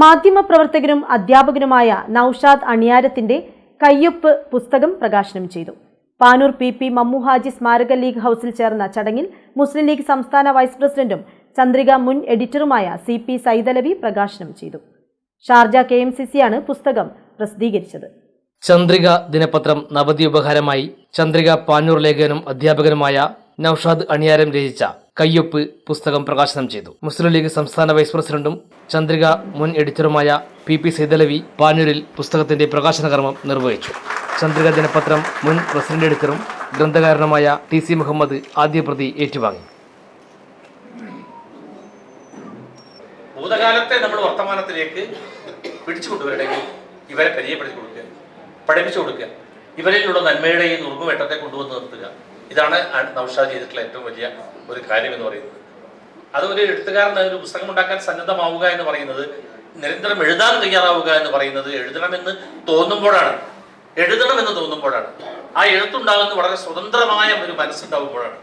മാധ്യമപ്രവർത്തകനും അധ്യാപകനുമായ നൌഷാദ് അണിയാരത്തിന്റെ കയ്യൊപ്പ് പുസ്തകം പ്രകാശനം ചെയ്തു. പാനൂർ പി പി മമ്മുഹാജി സ്മാരക ലീഗ് ഹൌസിൽ ചേർന്ന ചടങ്ങിൽ മുസ്ലിം ലീഗ് സംസ്ഥാന വൈസ് പ്രസിഡന്റും ചന്ദ്രിക മുൻ എഡിറ്ററുമായ സി പി സൈതലവി പ്രകാശനം ചെയ്തു. ഷാർജ കെ എം സി സിയാണ് പുസ്തകം പ്രസിദ്ധീകരിച്ചത്. ചന്ദ്രിക ദിനപത്രം നവതി ഉപഹാരമായി ചന്ദ്രിക പാനൂർ ലേഖകനും അധ്യാപകനുമായ നൌഷാദ് അണിയാരം രചിച്ച കയ്യൊപ്പ് പുസ്തകം പ്രകാശനം ചെയ്തു. മുസ്ലിം ലീഗ് സംസ്ഥാന വൈസ് പ്രസിഡന്റും ചന്ദ്രിക മുൻ എഡിറ്ററുമായ പി പി സൈതലവി പാനൂരിൽ പുസ്തകത്തിന്റെ പ്രകാശന കർമ്മം നിർവഹിച്ചു. ചന്ദ്രിക ദിനപത്രം മുൻ പ്രസിഡന്റ് എഡിറ്ററും ഗ്രന്ഥകാരനുമായ ടി സി മുഹമ്മദ് ആദ്യ പ്രതി ഏറ്റുവാങ്ങി. ഭൂതകാലത്തെ നമ്മൾ വർത്തമാനത്തിലേക്ക് പിടിച്ചു കൊണ്ടുവരണമെങ്കിൽ ഇവരെ പരിചയപ്പെടുത്തി കൊടുക്കുക പഠിപ്പിച്ചു കൊടുക്കുക ഇവരിലുള്ള നന്മയുടെയും നുറുങ്ങുവെട്ടത്തെ കൊണ്ടുവന്ന് നിർത്തുക. ഇതാണ് നൗഷാദ് ചെയ്തിട്ടുള്ള ഏറ്റവും വലിയ ഒരു കാര്യം എന്ന് പറയുന്നത്. അത് ഒരു എഴുത്തുകാരൻ ഒരു പുസ്തകം ഉണ്ടാക്കാൻ സന്നദ്ധമാവുക എന്ന് പറയുന്നത് നിരന്തരം എഴുതാൻ തയ്യാറാവുക എന്ന് പറയുന്നത് എഴുതണമെന്ന് തോന്നുമ്പോഴാണ്. എഴുതണമെന്ന് തോന്നുമ്പോഴാണ്. ആ എഴുത്തുണ്ടാകുന്നത് വളരെ സ്വതന്ത്രമായ ഒരു മനസ്സുണ്ടാവുമ്പോഴാണ്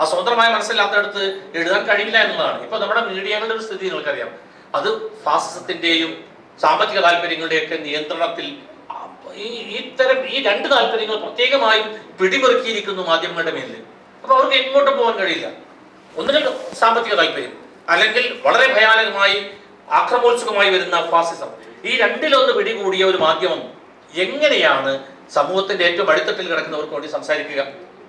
ആ സ്വതന്ത്രമായ മനസ്സില്ലാത്തടത്ത് എഴുതാൻ കഴിയില്ല എന്നുള്ളതാണ്. ഇപ്പൊ നമ്മുടെ മീഡിയകളുടെ ഒരു സ്ഥിതി നിങ്ങൾക്കറിയാം. അത് ഫാസിസത്തിന്റെയും സാമ്പത്തിക താല്പര്യങ്ങളുടെയൊക്കെ നിയന്ത്രണത്തിൽ ഈ ഇത്തരം ഈ രണ്ട് താല്പര്യങ്ങൾ പ്രത്യേകമായും പിടിമുറുക്കിയിരിക്കുന്നു മാധ്യമങ്ങളുടെ മേലിൽ അപ്പൊ അവർക്ക് എങ്ങോട്ടും പോകാൻ കഴിയില്ല. ഒന്നുകിൽ സാമ്പത്തിക താല്പര്യം അല്ലെങ്കിൽ വളരെ ഭയാനകമായി ആക്രമോത്സുകമായി വരുന്ന ഫാസിസം. ഈ രണ്ടിലൊന്ന് പിടികൂടിയ ഒരു മാധ്യമം എങ്ങനെയാണ് സമൂഹത്തിന്റെ ഏറ്റവും അടിത്തട്ടിൽ കിടക്കുന്നവർക്ക് വേണ്ടി സംസാരിക്കുക?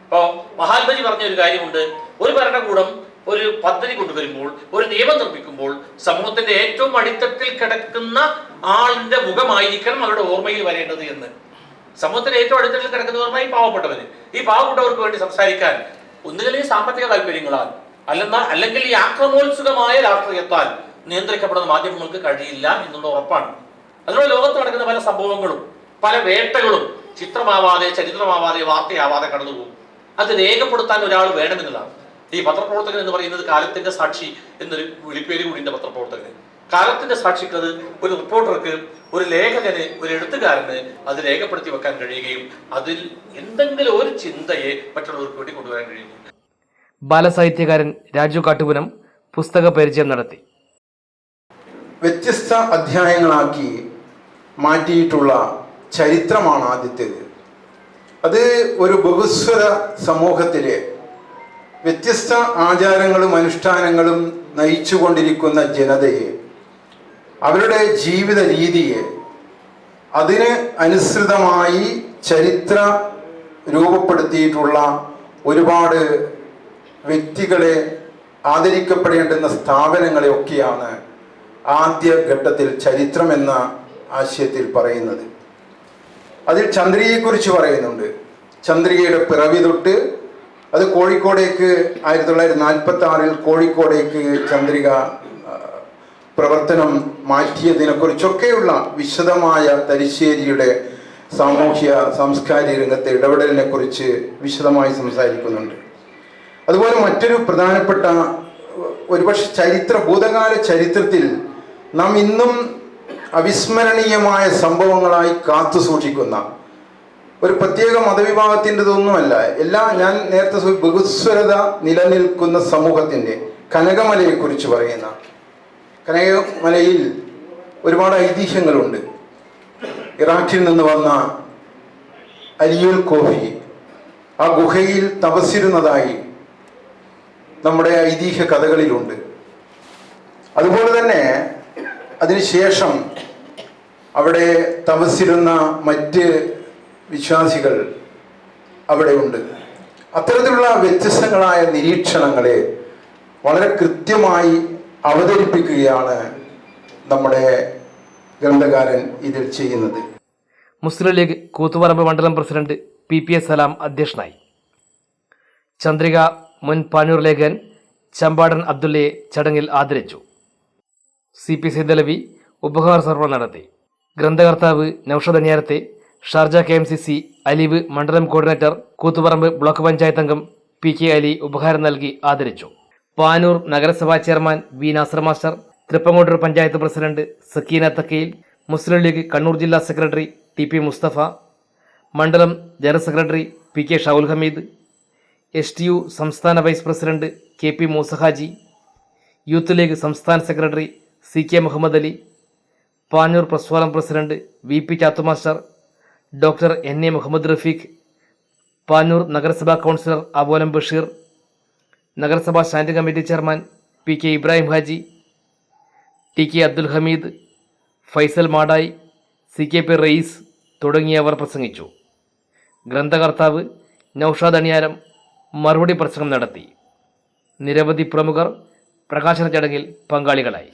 അപ്പോൾ മഹാത്മജി പറഞ്ഞ ഒരു കാര്യമുണ്ട്. ഒരു ഭരണകൂടം ഒരു പദ്ധതി കൊണ്ടുവരുമ്പോൾ ഒരു നിയമം നിർമ്മിക്കുമ്പോൾ സമൂഹത്തിന്റെ ഏറ്റവും അടിത്തട്ടിൽ കിടക്കുന്ന ആളിന്റെ മുഖമായിരിക്കണം അവരുടെ ഓർമ്മയിൽ വരേണ്ടത് എന്ന്. സമൂഹത്തിന്റെ ഏറ്റവും അടിത്തട്ടിൽ കിടക്കുന്ന പറഞ്ഞാൽ ഈ പാവപ്പെട്ടവര്. ഈ പാവപ്പെട്ടവർക്ക് വേണ്ടി സംസാരിക്കാൻ ഒന്നുകിൽ സാമ്പത്തിക താല്പര്യങ്ങളാൽ അല്ലെന്ന അല്ലെങ്കിൽ ഈ ആക്രമോത്സുകമായ രാഷ്ട്രീയത്താൽ നിയന്ത്രിക്കപ്പെടുന്ന മാധ്യമങ്ങൾക്ക് കഴിയില്ല എന്നുള്ള ഉറപ്പാണ്. അതിനുള്ള ലോകത്ത് നടക്കുന്ന പല സംഭവങ്ങളും പല വേട്ടകളും ചിത്രമാവാതെ ചരിത്രമാവാതെ വാർത്തയാവാതെ കടന്നുപോകും. അത് രേഖപ്പെടുത്താൻ ഒരാൾ വേണമെന്നുള്ളതാണ്. ഈ പത്രപ്രവർത്തകൻ എന്ന് പറയുന്നത് കാലത്തിന്റെ സാക്ഷി എന്നൊരു വിളിപ്പേര് കൂടിയുണ്ട് പത്രപ്രവർത്തകന്. കാലത്തിന്റെ സാക്ഷിക്ക് അത് ഒരു റിപ്പോർട്ടർക്ക് ഒരു ലേഖകന് ഒരു എഴുത്തുകാരന് അത് രേഖപ്പെടുത്തി വെക്കാൻ കഴിയുകയും അതിൽ എന്തെങ്കിലും ഒരു ചിന്തയെ മറ്റുള്ളവർക്ക് വേണ്ടി കൊണ്ടുവരാൻ കഴിയും. ബാലസാഹിത്യകാരൻ രാജു കാട്ടുപുരം പുസ്തക പരിചയം നടത്തി. വ്യത്യസ്ത അധ്യായങ്ങളാക്കി മാറ്റിയിട്ടുള്ള ചരിത്രമാണ് ആദ്യത്തേത്. അത് ഒരു ബഹുസ്വര സമൂഹത്തിലെ വ്യത്യസ്ത ആചാരങ്ങളും അനുഷ്ഠാനങ്ങളും നയിച്ചുകൊണ്ടിരിക്കുന്ന ജനതയെ അവരുടെ ജീവിത രീതിയെ അതിന് അനുസൃതമായി ചരിത്ര രൂപപ്പെടുത്തിയിട്ടുള്ള ഒരുപാട് വ്യക്തികളെ ആദരിക്കപ്പെടേണ്ടുന്ന സ്ഥാപനങ്ങളെയൊക്കെയാണ് ആദ്യ ഘട്ടത്തിൽ ചരിത്രം എന്ന ആശയത്തിൽ പറയുന്നത്. അതിൽ ചന്ദ്രികയെക്കുറിച്ച് പറയുന്നുണ്ട്. ചന്ദ്രികയുടെ പിറവി തൊട്ട് അത് കോഴിക്കോടേക്ക് ആയിരത്തി തൊള്ളായിരത്തി നാൽപ്പത്തി ആറിൽ കോഴിക്കോടേക്ക് ചന്ദ്രിക പ്രവർത്തനം മാറ്റിയതിനെക്കുറിച്ചൊക്കെയുള്ള വിശദമായ തരിശ്ശേരിയുടെ സാമൂഹ്യ സാംസ്കാരിക രംഗത്തെ ഇടപെടലിനെ കുറിച്ച് വിശദമായി സംസാരിക്കുന്നുണ്ട്. അതുപോലെ മറ്റൊരു പ്രധാനപ്പെട്ട ഒരുപക്ഷെ ചരിത്ര ഭൂതകാല ചരിത്രത്തിൽ നാം ഇന്നും അവിസ്മരണീയമായ സംഭവങ്ങളായി കാത്തു സൂക്ഷിക്കുന്ന ഒരു പ്രത്യേക മതവിഭാഗത്തിന്റെതൊന്നുമല്ല. എല്ലാ ഞാൻ നേരത്തെ ബഹുസ്വരത നിലനിൽക്കുന്ന സമൂഹത്തിന്റെ കനകമലയെക്കുറിച്ച് പറയുന്ന കനകമലയിൽ ഒരുപാട് ഐതിഹ്യങ്ങളുണ്ട്. ഇറാഖിൽ നിന്ന് വന്ന അലിയുൽ കോഫി ആ ഗുഹയിൽ തപസ്സിരുന്നതായി നമ്മുടെ ഐതിഹ്യ കഥകളിലുണ്ട്. അതുപോലെ തന്നെ അതിനുശേഷം അവിടെ തപസ്സിരുന്ന മറ്റ് വിശ്വാസികൾ അവിടെയുണ്ട് അത്തരത്തിലുള്ള വ്യത്യസ്തങ്ങളായ നിരീക്ഷണങ്ങളെ വളരെ കൃത്യമായി അവതരിപ്പിക്കുകയാണ് നമ്മുടെ ഗ്രന്ഥകാരൻ ഇതിൽ ചെയ്യുന്നത്. മുസ്ലിം ലീഗ് കൂത്തുപറമ്പ് മണ്ഡലം president P P S Salam അധ്യക്ഷനായി. ചന്ദ്രിക മുൻ പാനൂർ ലേഖൻ ചമ്പാടൻ അബ്ദുള്ളയെ ചടങ്ങിൽ ആദരിച്ചു. സി പി സൈതലവി ഉപഹാര സർവം നടത്തി. ഗ്രന്ഥകർത്താവ് Noushad അനിയാരത്തെ Sharjah K M C C അലീവ് മണ്ഡലം കോർഡിനേറ്റർ കൂത്തുപറമ്പ് ബ്ലോക്ക് പഞ്ചായത്ത് അംഗം പി കെ അലി ഉപഹാരം നൽകി ആദരിച്ചു. പാനൂർ നഗരസഭാ chairman V Nasar master Thrippangottur panchayat president Sakeena Thakkayil Muslim League Kannur ജില്ലാ സെക്രട്ടറി ടി പി മുസ്തഫ മണ്ഡലം general secretary P K Shaul Hameed S T U സംസ്ഥാന vice president K P Moosahaji Youth League സംസ്ഥാന secretary C K Muhammad Ali Panoor പ്രസ്വാലം president V P Chathumaster doctor N A Muhammad Rafeeq Panoor നഗരസഭാ councillor അബോലം ബഷീർ നഗരസഭാ standing committee chairman P K Ibrahim Haji T K Abdul Hameed Faisal Madayi C K P Rayees തുടങ്ങിയവർ പ്രസംഗിച്ചു. ഗ്രന്ഥകർത്താവ് നൌഷാദ് അണിയാരം മറുപടി പ്രസംഗം നടത്തി. നിരവധി പ്രമുഖർ പ്രകാശന ചടങ്ങിൽ പങ്കാളികളായി.